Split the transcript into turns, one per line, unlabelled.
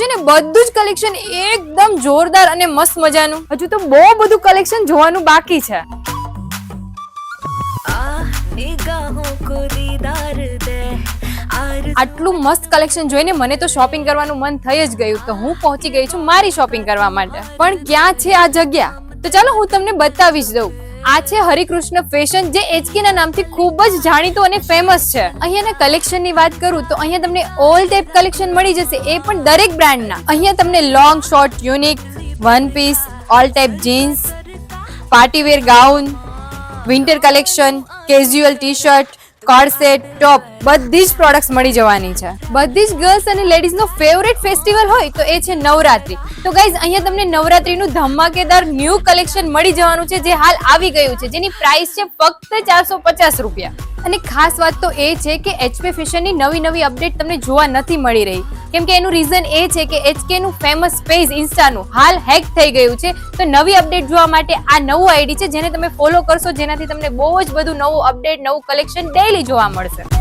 છે ને, બધું જ કલેક્શન એકદમ જોરદાર અને મસ્ત મજાનું. હજુ તો બહુ બધું કલેક્શન જોવાનું બાકી છે. આટલું મસ્ત કલેક્શન જોઈને મને તો શોપિંગ કરવાનું મન થઈ જ ગયું તો હું પહોંચી ગઈ છું મારી શોપિંગ કરવા માટે. પણ ક્યાં છે આ જગ્યા? તો ચાલો હું તમને બતાવી જ દઉં. આ છે હરિકૃષ્ણ ફેશન જે એચકીના નામથી ખૂબ જ જાણીતું અને ફેમસ છે. અહીંયાના કલેક્શનની વાત કરું તો અહીંયા તમને ઓલ ટાઈપ કલેક્શન મળી જશે, એ પણ દરેક બ્રાન્ડના અહીંયા તમને long short unique one piece all type jeans party wear gown winter collection casual T shirt cord set top બધી જ પ્રોડક્ટ્સ મળી જવાની છે. બધી જ ગર્લ્સ અને લેડીઝ નો ફેવરેટ ફેસ્ટિવલ હોય તો એ છે નવરાત્રી. તો ગાઈઝ અહીંયા તમને નવરાત્રીનું ધમાકેદાર ન્યૂ કલેક્શન મળી જવાનું છે, જે હાલ આવી ગયું છે. જેની પ્રાઇસ છે ફક્ત ચારસો પચાસ રૂપિયા. અને ખાસ વાત તો એ છે કે એચપી ફેશનની નવી નવી અપડેટ તમને જોવા નથી મળી રહી. કેમ કે એનું રીઝન એ છે કે એચકે નું ફેમસ પેજ ઇન્સ્ટાનું હાલ હેક થઈ ગયું છે. તો નવી અપડેટ જોવા માટે આ નવું આઈડી છે, જેને તમે ફોલો કરશો, જેનાથી તમને બહુ જ બધું નવું અપડેટ નવું કલેક્શન ડેઈલી જોવા મળશે.